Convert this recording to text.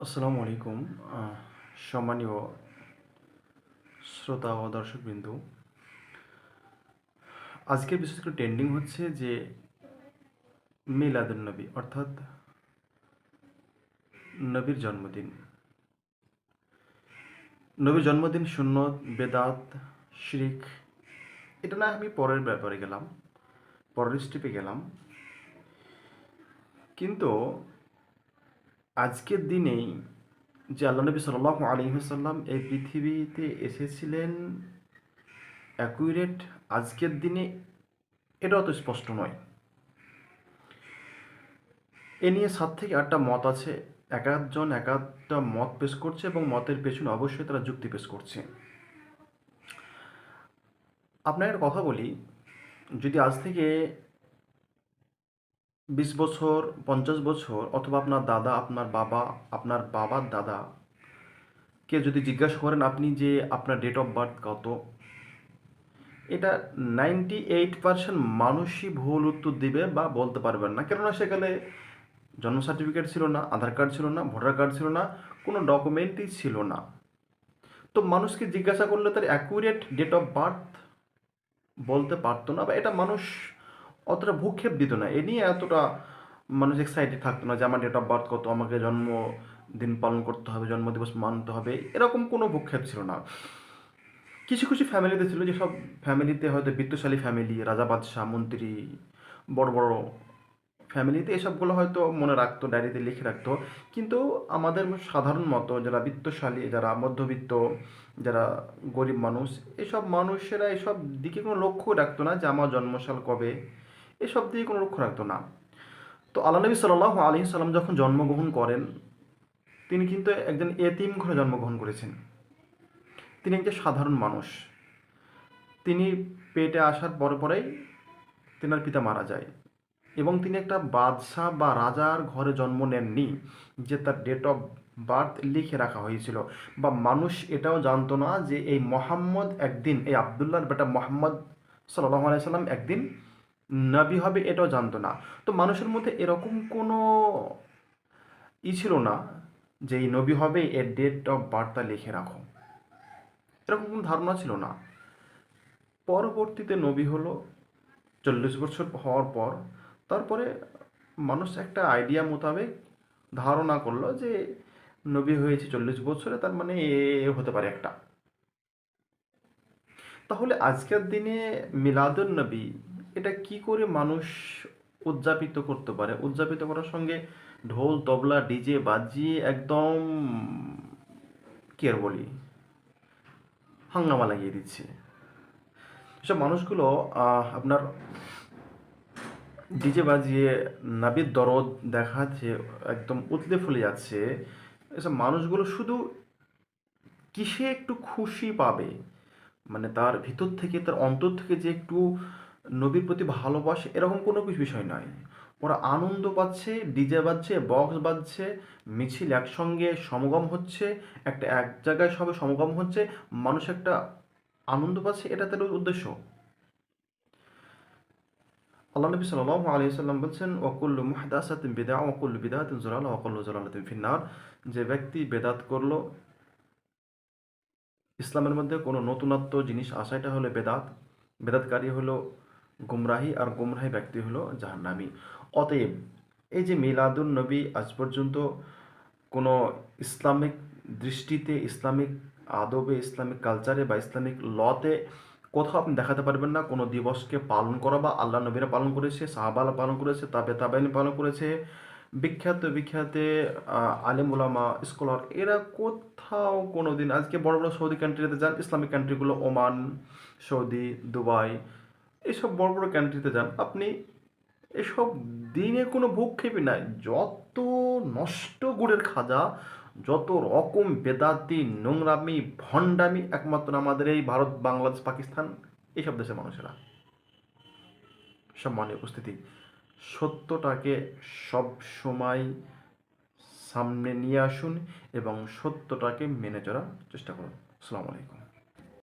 আসসালামু আলাইকুম সম্মানীয় শ্রোতা ও দর্শকবৃন্দু। আজকের বিশেষ করে ট্রেন্ডিং হচ্ছে যে মিলাদুন নবী, অর্থাৎ নবীর জন্মদিন। নবীর জন্মদিন শূন্য বেদাত, শিরিক, এটা না আমি পরের ব্যাপারে গেলাম, পরের স্টেপে গেলাম। কিন্তু আজকের দিনেই যে আল্লাহ নবী সাল্লাহ আলহিহাসাল্লাম এই পৃথিবীতে এসেছিলেন অ্যাকুরেট আজকের দিনে এটা অত স্পষ্ট নয়। এ নিয়ে সাত থেকে আটটা মত আছে। এক একজন, এক একটা মত পেশ করছে এবং মতের পেছনে অবশ্যই তারা যুক্তি পেশ করছে। আপনার কথা বলি, যদি আজ থেকে বিশ বছর, পঞ্চাশ বছর অথবা আপনার দাদা, আপনার বাবা, আপনার বাবার দাদা কে যদি জিজ্ঞাসা করেন আপনি যে আপনার ডেট অফ বার্থ কত, এটা নাইনটি এইট পার্সেন্ট মানুষই ভুল উত্তর দিবে বা বলতে পারবেন না। কেননা সেখানে জন্ম সার্টিফিকেট ছিল না, আধার কার্ড ছিল না ভোটার কার্ড ছিল না, কোনো ডকুমেন্টই ছিল না। তো মানুষকে জিজ্ঞাসা করলে তার অ্যাকুরেট ডেট অফ বার্থ বলতে পারতো না বা এটা মানুষ অতটা ভূক্ষেপ দিত না। এ নিয়ে এতটা মানুষ এক্সাইটেড থাকতো না যে, আমার ডেট অফ বার্থ কত? আমাকে জন্মদিন পালন করতে হবে, জন্মদিবস মানতে হবে। এরকম কোনো ভূক্ষেপ ছিল না। কিছু কিছু ফ্যামিলিতে ছিল যেসব ফ্যামিলিতে হয়তো বিত্তশালী ফ্যামিলি রাজা বাদশাহ, মন্ত্রী, বড় বড় ফ্যামিলিতে এসবগুলো হয়তো মনে রাখতো ডায়েরিতে লিখে রাখতো। কিন্তু আমাদের সাধারণ মতো যারা বিত্তশালী, যারা মধ্যবিত্ত, যারা গরিব মানুষ, এসব মানুষেরা এসব দিকে কোনো লক্ষ্য রাখতো না যে, আমার জন্মসাল কবে? এসব দিকে কোনো লক্ষ্য রাখতো না। তো আল্লাহ নবী সাল্লাহ আলী সাল্লাম যখন জন্মগ্রহণ করেন, তিনি কিন্তু একজন এতিম ঘরে জন্মগ্রহণ করেছেন। তিনি একজন সাধারণ মানুষ। তিনি পেটে আসার পরে পরেই তেনার পিতা মারা যায় এবং তিনি একটা বাদশাহ বা রাজার ঘরে জন্ম নেননি, যে তার ডেট অফ বার্থ লিখে রাখা হয়েছিল। বা মানুষ এটাও জানতো না যে এই মোহাম্মদ একদিন, এই আবদুল্লাহর বেটা মোহাম্মদ সাল্লাহ আলাইসাল্লাম একদিন নবী হবে এটাও জানতো না। তো মানুষের মধ্যে এরকম কোনো ই ছিল না যে এই নবী হবে, এর ডেট অফ বার্থটা লিখে রাখো। এরকম কোনো ধারণা ছিল না। পরবর্তীতে নবী হলো, চল্লিশ বছর হওয়ার পর তারপরে মানুষ একটা আইডিয়া মোতাবেক ধারণা করল যে নবী হয়েছে চল্লিশ বছরে, তার মানে এ হতে পারে একটা। তাহলে আজকের দিনে মিলাদুন নবী এটা কি করে মানুষ উদযাপিত করতে পারে? উদযাপিত করার সঙ্গে ঢোল, তবলা, ডিজে বাজিয়ে একদম কি বলি? হাঙ্গামা লাগিয়ে দিচ্ছে। এসব মানুষগুলো আপনার ডিজে বাজিয়ে নাবির দরদ দেখাচ্ছে একদম উতলে ফুলে যাচ্ছে। এসব মানুষগুলো শুধু কিসে একটু খুশি পাবে? মানে তার ভিতর থেকে, তার অন্তর থেকে যে একটু নবীর প্রতি ভালোবাসে, এরকম কোনো কিছু বিষয় নয়। ওরা আনন্দ পাচ্ছে, ডিজে বাজছে, বক্স বাজছে, মিছিল একসঙ্গে সমাগম হচ্ছে, একটা এক জায়গায় সবে সমাগম হচ্ছে, মানুষ একটা আনন্দ পাচ্ছে, এটা তাদের উদ্দেশ্য। আল্লাহ নবী সাল্লাহ আলী সাল্লাম বলছেন ওকুল্লু মুহদাসাতিন বিদা ওকুল্লু বিদাতিন জোরাল ওকুল্লু জলালাতিন ফিন্নার। যে ব্যক্তি বেদাত করল, ইসলামের মধ্যে কোনো নতুনত্ব জিনিস আসাটা হলো বেদাত। বেদাতকারী হলো গুমরাহি আর গুমরাহি ব্যক্তি হলো জাহান্নামি। অতএব এই যে মিলাদুল নবী আজ পর্যন্ত কোনো ইসলামিক দৃষ্টিতে, ইসলামিক আদবে, ইসলামিক কালচারে বা ইসলামিক লতে কোথাও আপনি দেখাতে পারবেন না। কোনো দিবসকে পালন করা বা আল্লাহ নবীরা পালন করেছে সাহাবালা পালন করেছে, তাবে তাবাইনি পালন করেছে। বিখ্যাত বিখ্যাত আলিম উলামা স্কলার এরা কোথাও কোনো দিন আজকে বড় বড় সৌদি কান্ট্রিতে যান, ইসলামিক কান্ট্রিগুলো ওমান, সৌদি, দুবাই এসব বড় বড় কান্ট্রিতে যান। আপনি এসব দিনে কোনো ভূক্ষেপই নাই যত নষ্ট গুড়ের খাজা, যত রকম বেদাতি, নোংরামি, ভণ্ডামি, একমাত্র আমাদের এই ভারত, বাংলাদেশ, পাকিস্তান এইসব দেশের মানুষেরা। সম্মানীয় উপস্থিতি, সত্যটাকে সব সময় সামনে নিয়ে আসুন এবং সত্যটাকে মেনে চলার চেষ্টা করুন। আসসালামু আলাইকুম।